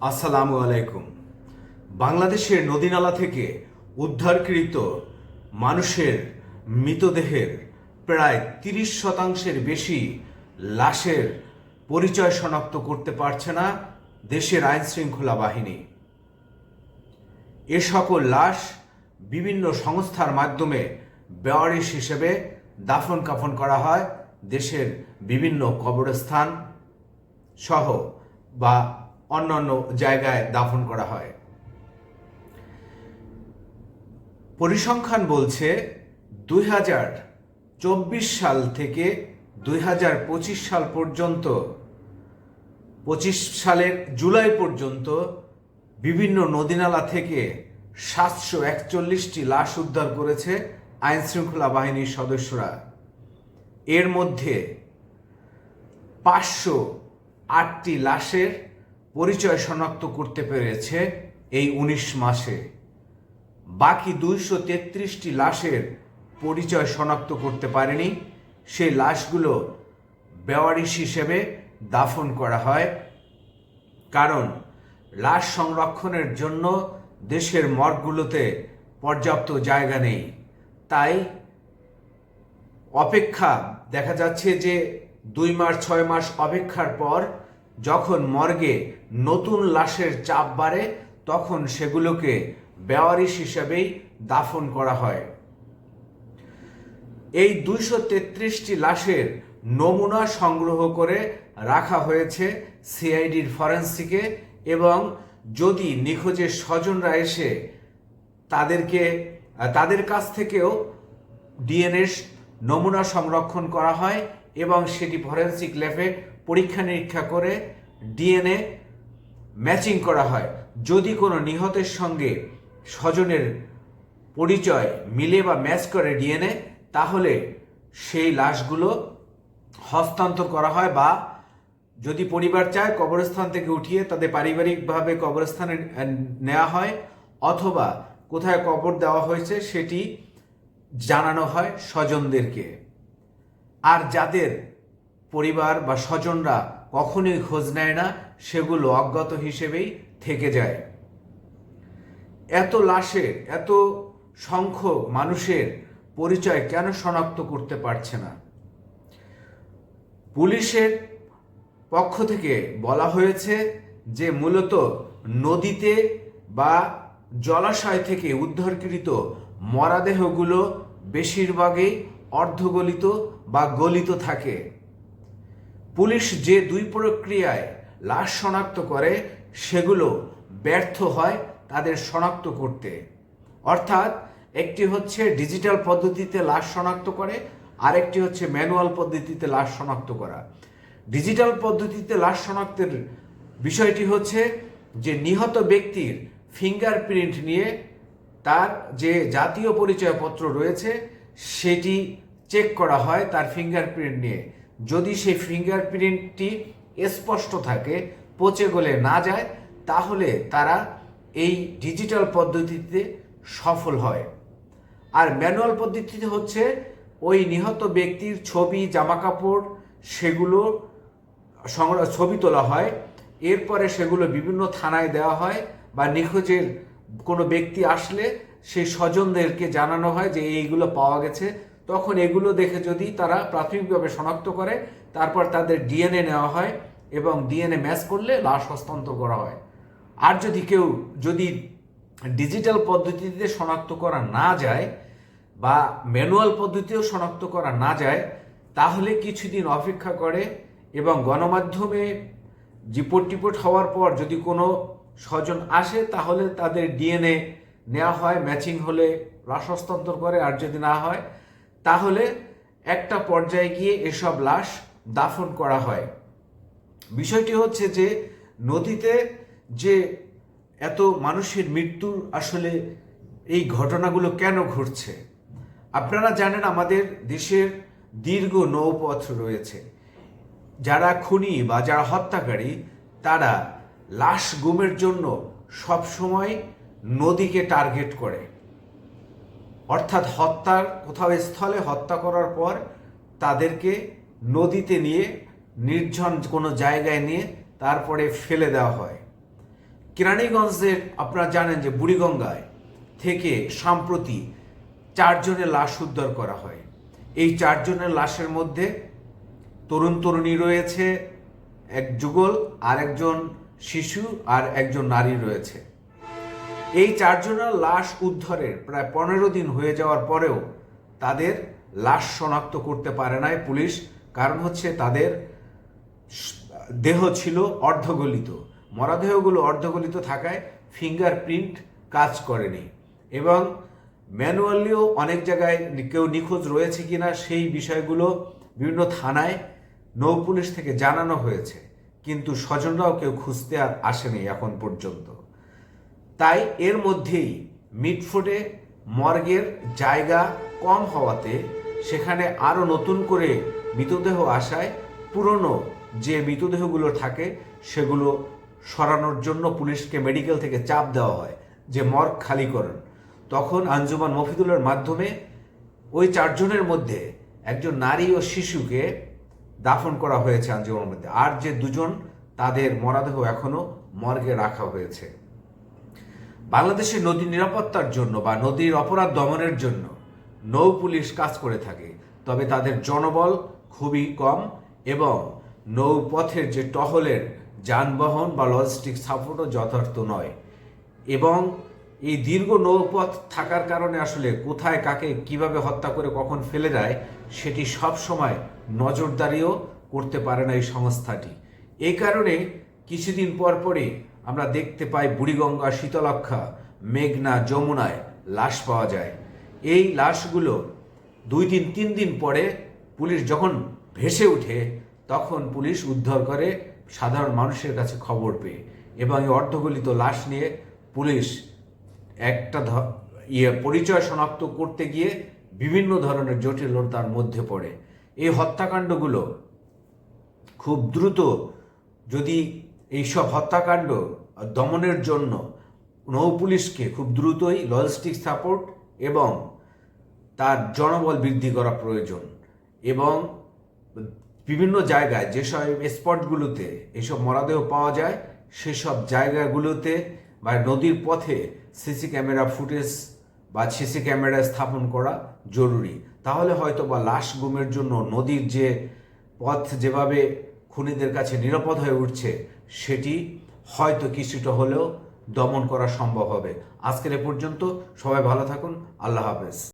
আসসালামু আলাইকুম। বাংলাদেশের নদীনালা থেকে উদ্ধারকৃত মানুষের মৃতদেহের প্রায় তিরিশ শতাংশের বেশি লাশের পরিচয় শনাক্ত করতে পারছে না দেশের আইন শৃঙ্খলা বাহিনী। এ সকল লাশ বিভিন্ন সংস্থার মাধ্যমে বেওয়ারিশ হিসেবে দাফন কাফন করা হয় দেশের বিভিন্ন কবরস্থান সহ বা অন্যান্য জায়গায় দাফন করা হয়। পরিসংখ্যান বলছে দুই হাজার চব্বিশ সাল থেকে দুই হাজার পঁচিশ সাল পর্যন্ত, পঁচিশ সালের জুলাই পর্যন্ত বিভিন্ন নদীনালা থেকে সাতশো একচল্লিশটি লাশ উদ্ধার করেছে আইন শৃঙ্খলা বাহিনীর সদস্যরা। এর মধ্যে পাঁচশো আটটি লাশের পরিচয় শনাক্ত করতে পেরেছে এই উনিশ মাসে। বাকি দুইশো তেত্রিশটি লাশের পরিচয় শনাক্ত করতে পারেনি। সেই লাশগুলো বেওয়ারিশ হিসেবে দাফন করা হয়। কারণ লাশ সংরক্ষণের জন্য দেশের মর্গগুলোতে পর্যাপ্ত জায়গা নেই। তাই অপেক্ষা দেখা যাচ্ছে যে দুই মাস, ছয় মাস অপেক্ষার পর যখন মর্গে নতুন লাশের চাপ বাড়ে, তখন সেগুলোকে বেওয়ারিশ হিসেবেই দাফন করা হয়। এই দুইশো তেত্রিশটি লাশের নমুনা সংগ্রহ করে রাখা হয়েছে সিআইডির ফরেন্সিকে এবং যদি নিখোঁজের স্বজনরা এসে তাদেরকে, তাদের কাছ থেকেও ডিএনএস নমুনা সংরক্ষণ করা হয় এবং সেটি ফরেন্সিক ল্যাবে পরীক্ষা নিরীক্ষা করে ডিএনএ ম্যাচিং করা হয়। যদি কোনো নিহতের সঙ্গে স্বজনের পরিচয় মিলে বা ম্যাচ করে ডিএনএ, তাহলে সেই লাশগুলো হস্তান্তর করা হয় বা যদি পরিবার চায় কবরস্থান থেকে উঠিয়ে তাদের পারিবারিকভাবে কবরস্থানে নেওয়া হয় অথবা কোথায় কবর দেওয়া হয়েছে সেটি জানানো হয় স্বজনদেরকে। আর যাদের পরিবার বা স্বজনরা কখনোই খোঁজ নেয় না, সেগুলো অজ্ঞাত হিসেবেই থেকে যায়। এত লাশের এত সংখ্যক মানুষের পরিচয় কেন শনাক্ত করতে পারছে না? পুলিশের পক্ষ থেকে বলা হয়েছে যে, মূলত নদীতে বা জলাশয় থেকে উদ্ধারকৃত মরাদেহগুলো বেশিরভাগই অর্ধগলিত বা গলিত থাকে। পুলিশ যে দুই প্রক্রিয়ায় লাশ শনাক্ত করে, সেগুলো ব্যর্থ হয় তাদের শনাক্ত করতে। অর্থাৎ, একটি হচ্ছে ডিজিটাল পদ্ধতিতে লাশ শনাক্ত করে, আরেকটি হচ্ছে ম্যানুয়াল পদ্ধতিতে লাশ শনাক্ত করা। ডিজিটাল পদ্ধতিতে লাশ শনাক্তের বিষয়টি হচ্ছে যে নিহত ব্যক্তির ফিঙ্গারপ্রিন্ট নিয়ে তার যে জাতীয় পরিচয়পত্র রয়েছে, সেটি চেক করা হয় তার ফিঙ্গারপ্রিন্ট নিয়ে। যদি সেই ফিঙ্গারপ্রিন্টটি স্পষ্ট থাকে, পচে গলে না যায়, তাহলে তারা এই ডিজিটাল পদ্ধতিতে সফল হয়। আর ম্যানুয়াল পদ্ধতিতে হচ্ছে ওই নিহত ব্যক্তির ছবি, জামাকাপড়, সেগুলো সংগ্রহ, ছবি তোলা হয়। এরপরে সেগুলো বিভিন্ন থানায় দেওয়া হয় বা নিখোঁজের কোনো ব্যক্তি আসলে সেই স্বজনদেরকে জানানো হয় যে এইগুলো পাওয়া গেছে। তখন এগুলো দেখে যদি তারা প্রাথমিকভাবে শনাক্ত করে, তারপর তাদের ডিএনএ নেওয়া হয় এবং ডিএনএ ম্যাচ করলে লাশ হস্তান্তর করা হয়। আর যদি কেউ যদি ডিজিটাল পদ্ধতিতে শনাক্ত করা না যায় বা ম্যানুয়াল পদ্ধতিতেও শনাক্ত করা না যায়, তাহলে কিছুদিন অপেক্ষা করে এবং গণমাধ্যমে রিপোর্ট টিপোর্ট হওয়ার পর যদি কোনো স্বজন আসে, তাহলে তাদের ডিএনএ নেওয়া হয়, ম্যাচিং হলে লাশ হস্তান্তর করে, আর যদি না হয় তাহলে একটা পর্যায়ে গিয়ে এসব লাশ দাফন করা হয়। বিষয়টি হচ্ছে যে নদীতে যে এত মানুষের মৃত্যুর আসলে এই ঘটনাগুলো কেন ঘটছে? আপনারা জানেন আমাদের দেশের দীর্ঘ নৌপথ রয়েছে। যারা খুনি বা যারা হত্যাকারী, তারা লাশ গুমের জন্য সবসময় নদীকে টার্গেট করে। অর্থাৎ হত্যার, কোথাও স্থলে হত্যা করার পর তাদেরকে নদীতে নিয়ে, নির্জন কোনো জায়গায় নিয়ে তারপরে ফেলে দেওয়া হয়। কেরানীগঞ্জের আপনারা জানেন যে বুড়িগঙ্গায় থেকে সম্প্রতি চারজনের লাশ উদ্ধার করা হয়। এই চারজনের লাশের মধ্যে তরুণ তরুণী রয়েছে, এক যুগল আর একজন শিশু আর একজন নারী রয়েছে। এই চারজনের লাশ উদ্ধারের প্রায় পনেরো দিন হয়ে যাওয়ার পরেও তাদের লাশ শনাক্ত করতে পারে নাই পুলিশ। কারণ হচ্ছে তাদের দেহ ছিল অর্ধগলিত। মরাদেহগুলো অর্ধগলিত থাকায় ফিঙ্গারপ্রিন্ট কাজ করেনি। এবং ম্যানুয়ালিও অনেক জায়গায় কেউ নিখোঁজ রয়েছে কিনা সেই বিষয়গুলো বিভিন্ন থানায় নৌ পুলিশ থেকে জানানো হয়েছে। কিন্তু স্বজনরাও কেউ খুঁজতে আর আসেনি এখন পর্যন্ত। তাই এর মধ্যেই মিটফোর্ডে মর্গের জায়গা কম হওয়াতে সেখানে আরও নতুন করে মৃতদেহ আসায় পুরনো যে মৃতদেহগুলো থাকে সেগুলো সরানোর জন্য পুলিশকে মেডিকেল থেকে চাপ দেওয়া হয়, যে মর্গ খালি করুন। তখন আঞ্জুমান মফিদুলের মাধ্যমে ওই চারজনের মধ্যে একজন নারী ও শিশুকে দাফন করা হয়েছে আঞ্জুমানের মধ্যে আর যে দুজন, তাদের মরাদেহ এখনও মর্গে রাখা হয়েছে। বাংলাদেশের নদী নিরাপত্তার জন্য বা নদীর অপরাধ দমনের জন্য নৌ পুলিশ কাজ করে থাকে। তবে তাদের জনবল খুবই কম এবং নৌপথের যে টহলের যানবাহন বা লজিস্টিক সাপোর্টও যথার্থ নয়। এবং এই দীর্ঘ নৌপথ থাকার কারণে আসলে কোথায় কাকে কীভাবে হত্যা করে কখন ফেলে দেয়, সেটি সব সময় নজরদারিও করতে পারে না এই সংস্থাটি। এই কারণে কিছুদিন পর পরই আমরা দেখতে পাই বুড়িগঙ্গা শীতলক্ষা মেঘনা, যমুনায় লাশ পাওয়া যায়। এই লাশগুলো দুই দিন তিন দিন পরে পুলিশ যখন ভেসে ওঠে, তখন পুলিশ উদ্ধার করে সাধারণ মানুষের কাছে খবর পেয়ে এবং এই অর্ধগলিত লাশ নিয়ে পুলিশ একটা ইয়ে পরিচয় শনাক্ত করতে গিয়ে বিভিন্ন ধরনের জটিলতার মধ্যে পড়ে। এই হত্যাকাণ্ডগুলো খুব দ্রুত যদি এইসব হত্যাকাণ্ড দমনের জন্য নৌ পুলিশকে খুব দ্রুতই লজিস্টিক সাপোর্ট এবং তার জনবল বৃদ্ধি করা প্রয়োজন এবং বিভিন্ন জায়গায় যেসব স্পটগুলোতে এসব মরাদেহ পাওয়া যায়, সেসব জায়গাগুলোতে বা নদীর পথে সিসি ক্যামেরা ফুটেজ বা সিসি ক্যামেরা স্থাপন করা জরুরি। তাহলে হয়তো বা লাশ গুমের জন্য নদীর যে পথ যেভাবে খুনিদের কাছে নিরাপদ হয়ে উঠছে সেটি হয়তো কিছুটা হলেও দমন করা সম্ভব হবে। আজকের এ পর্যন্ত সবাই ভালো থাকুন। আল্লাহ হাফেজ।